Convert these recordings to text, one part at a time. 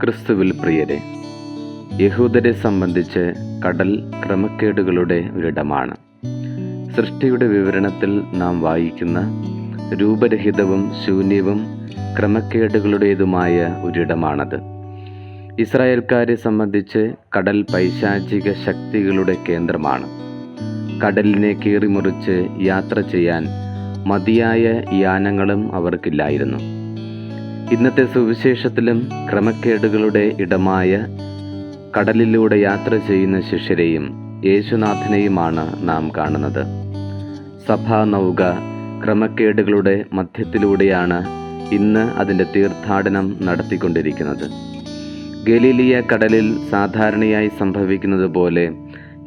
ക്രിസ്തുവിൽ പ്രിയരെ യഹൂദരെ സംബന്ധിച്ച് കടൽ ക്രമക്കേടുകളുടെ ഒരിടമാണ്. സൃഷ്ടിയുടെ വിവരണത്തിൽ നാം വായിക്കുന്ന രൂപരഹിതവും ശൂന്യവും ക്രമക്കേടുകളുടേതുമായ ഒരിടമാണത്. ഇസ്രായേൽക്കാരെ സംബന്ധിച്ച് കടൽ പൈശാചിക ശക്തികളുടെ കേന്ദ്രമാണ്. കടലിനെ കീറിമുറിച്ച് യാത്ര ചെയ്യാൻ മതിയായ യാനങ്ങളും അവർക്കില്ലായിരുന്നു. ഇന്നത്തെ സുവിശേഷത്തിലും ക്രമക്കേടുകളുടെ ഇടമായ കടലിലൂടെ യാത്ര ചെയ്യുന്ന ശിഷ്യരെയും യേശുനാഥനെയുമാണ് നാം കാണുന്നത്. സഭാ നൗക ക്രമക്കേടുകളുടെ മധ്യത്തിലൂടെയാണ് ഇന്ന് അതിന്റെ തീർത്ഥാടനം നടത്തിക്കൊണ്ടിരിക്കുന്നത്. ഗലീലിയ കടലിൽ സാധാരണയായി സംഭവിക്കുന്നത് പോലെ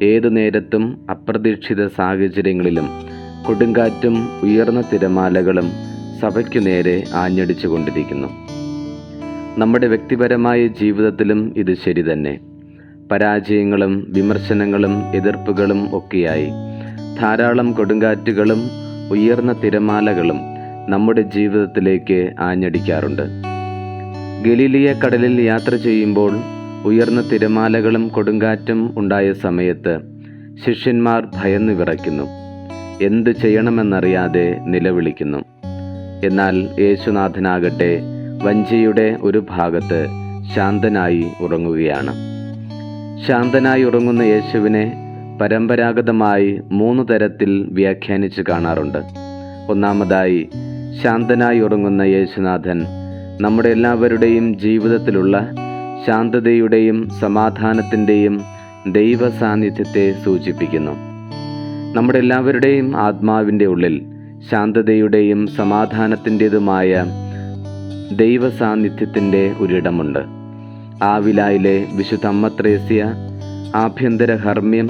ഏതു നേരത്തും അപ്രതീക്ഷിത സാഹചര്യങ്ങളിലും കൊടുങ്കാറ്റും ഉയർന്ന തിരമാലകളും സഭയ്ക്കു നേരെ ആഞ്ഞടിച്ചു കൊണ്ടിരിക്കുന്നു. നമ്മുടെ വ്യക്തിപരമായ ജീവിതത്തിലും ഇത് ശരി തന്നെ. പരാജയങ്ങളും വിമർശനങ്ങളും എതിർപ്പുകളും ഒക്കെയായി. ധാരാളം കൊടുങ്കാറ്റുകളും ഉയർന്ന തിരമാലകളും നമ്മുടെ ജീവിതത്തിലേക്ക് ആഞ്ഞടിക്കാറുണ്ട്. ഗലീലിയ കടലിൽ യാത്ര ചെയ്യുമ്പോൾ ഉയർന്ന തിരമാലകളും കൊടുങ്കാറ്റും ഉണ്ടായ സമയത്ത് ശിഷ്യന്മാർ ഭയന്നു വിറയ്ക്കുന്നു. എന്ത് ചെയ്യണമെന്നറിയാതെ നിലവിളിക്കുന്നു. എന്നാൽ യേശുനാഥനാകട്ടെ വഞ്ചിയുടെ ഒരു ഭാഗത്ത് ശാന്തനായി ഉറങ്ങുകയാണ്. ശാന്തനായി ഉറങ്ങുന്ന യേശുവിനെ പരമ്പരാഗതമായി മൂന്ന് തരത്തിൽ വ്യാഖ്യാനിച്ച് കാണാറുണ്ട്. ഒന്നാമതായി ശാന്തനായി ഉറങ്ങുന്ന യേശുനാഥൻ നമ്മുടെ എല്ലാവരുടെയും ജീവിതത്തിലുള്ള ശാന്തതയുടെയും സമാധാനത്തിന്റെയും ദൈവ സാന്നിധ്യത്തെ സൂചിപ്പിക്കുന്നു. നമ്മുടെ എല്ലാവരുടെയും ആത്മാവിന്റെ ഉള്ളിൽ ശാന്തതയുടെയും സമാധാനത്തിന്റെതുമായ ദൈവ സാന്നിധ്യത്തിന്റെ ഒരിടമുണ്ട്. ആവിലായിലെ വിശുദ്ധമ്മത്രേസ്യ ആഭ്യന്തര ഹർമ്മ്യം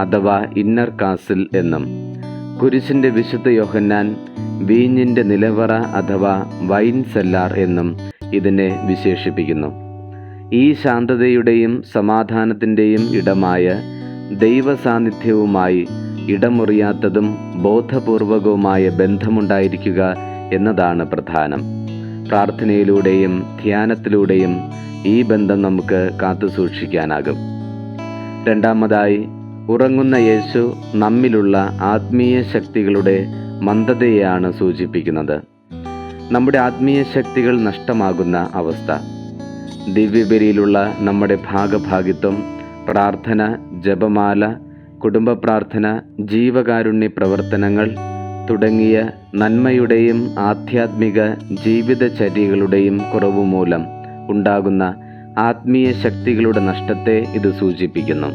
അഥവാ ഇന്നർ കാസിൽ എന്നും കുരിശിന്റെ വിശുദ്ധ യോഹന്നാൻ വീഞ്ഞിന്റെ നിലവറ അഥവാ വൈൻ സെല്ലാർ എന്നും ഇതിനെ വിശേഷിപ്പിക്കുന്നു. ഈ ശാന്തതയുടെയും സമാധാനത്തിന്റെയും ഇടമായ ദൈവ സാന്നിധ്യവുമായി ഇടമുറിയാത്തതും ബോധപൂർവകവുമായ ബന്ധമുണ്ടായിരിക്കുക എന്നതാണ് പ്രധാനം. പ്രാർത്ഥനയിലൂടെയും ധ്യാനത്തിലൂടെയും ഈ ബന്ധം നമുക്ക് കാത്തുസൂക്ഷിക്കാനാകും. രണ്ടാമതായി ഉറങ്ങുന്ന യേശു നമ്മിലുള്ള ആത്മീയ ശക്തികളുടെ മന്ദതയെയാണ് സൂചിപ്പിക്കുന്നത്. നമ്മുടെ ആത്മീയ ശക്തികൾ നഷ്ടമാകുന്ന അവസ്ഥ. ദിവ്യബലിയിലുള്ള നമ്മുടെ ഭാഗഭാഗിത്വം പ്രാർത്ഥന ജപമാല കുടുംബ പ്രാർത്ഥന ജീവകാരുണ്യ പ്രവർത്തനങ്ങൾ തുടങ്ങിയ നന്മയുടെയും ആധ്യാത്മിക ജീവിതചര്യകളുടെയും കുറവ് മൂലം ഉണ്ടാകുന്ന ആത്മീയ ശക്തികളുടെ നഷ്ടത്തെ ഇത് സൂചിപ്പിക്കുന്നു.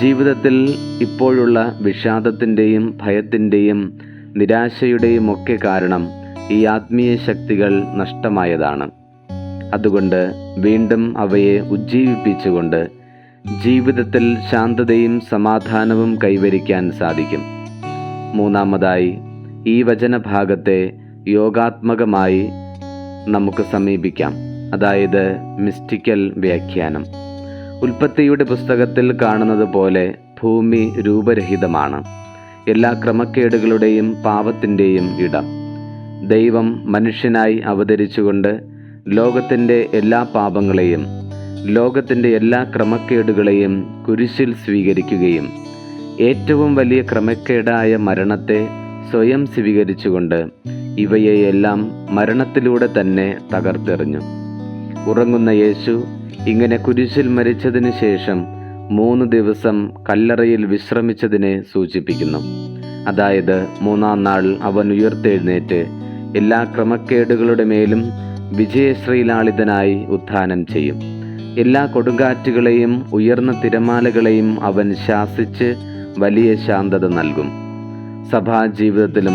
ജീവിതത്തിൽ ഇപ്പോഴുള്ള വിഷാദത്തിന്റെയും ഭയത്തിന്റെയും നിരാശയുടെയും ഒക്കെ കാരണം ഈ ആത്മീയ ശക്തികൾ നഷ്ടമായതാണ്. അതുകൊണ്ട് വീണ്ടും അവയെ ഉജ്ജീവിപ്പിച്ചുകൊണ്ട് ജീവിതത്തിൽ ശാന്തതയും സമാധാനവും കൈവരിക്കാൻ സാധിക്കും. മൂന്നാമതായി ഈ വചനഭാഗത്തെ യോഗാത്മകമായി നമുക്ക് സമീപിക്കാം. അതായത് മിസ്റ്റിക്കൽ വ്യാഖ്യാനം. ഉൽപ്പത്തിയുടെ പുസ്തകത്തിൽ കാണുന്നത് പോലെ ഭൂമി രൂപരഹിതമാണ്. എല്ലാ ക്രമക്കേടുകളുടെയും പാപത്തിന്റെയും ഇടം. ദൈവം മനുഷ്യനായി അവതരിച്ചുകൊണ്ട് ലോകത്തിന്റെ എല്ലാ പാപങ്ങളെയും ലോകത്തിന്റെ എല്ലാ ക്രമക്കേടുകളെയും കുരിശിൽ സ്വീകരിക്കുകയും ഏറ്റവും വലിയ ക്രമക്കേടായ മരണത്തെ സ്വയം സ്വീകരിച്ചുകൊണ്ട് ഇവയെയെല്ലാം മരണത്തിലൂടെ തന്നെ തകർത്തെറിഞ്ഞു. ഉറങ്ങുന്ന യേശു ഇങ്ങനെ കുരിശിൽ മരിച്ചതിന് ശേഷം മൂന്ന് ദിവസം കല്ലറയിൽ വിശ്രമിച്ചതിനെ സൂചിപ്പിക്കുന്നു. അതായത് മൂന്നാം നാൾ അവൻ ഉയർത്തെഴുന്നേറ്റ് എല്ലാ ക്രമക്കേടുകളുടെ മേലും വിജയശ്രീലാളിതനായി ഉത്ഥാനം ചെയ്യും. എല്ലാ കൊടുങ്കാറ്റുകളെയും ഉയർന്ന തിരമാലകളെയും അവൻ ശാസിച്ച് വലിയ ശാന്തത നൽകും. സഭാ ജീവിതത്തിലും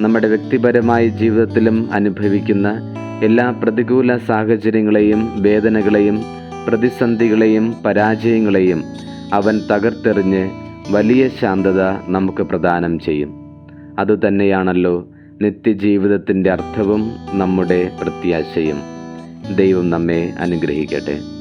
നമ്മുടെ വ്യക്തിപരമായ ജീവിതത്തിലും അനുഭവിക്കുന്ന എല്ലാ പ്രതികൂല സാഹചര്യങ്ങളെയും വേദനകളെയും പ്രതിസന്ധികളെയും പരാജയങ്ങളെയും അവൻ തകർത്തെറിഞ്ഞ് വലിയ ശാന്തത നമുക്ക് പ്രദാനം ചെയ്യും. അതുതന്നെയാണല്ലോ നിത്യജീവിതത്തിന്റെ അർത്ഥവും നമ്മുടെ പ്രത്യാശയും. ദൈവം നമ്മെ അനുഗ്രഹിക്കട്ടെ.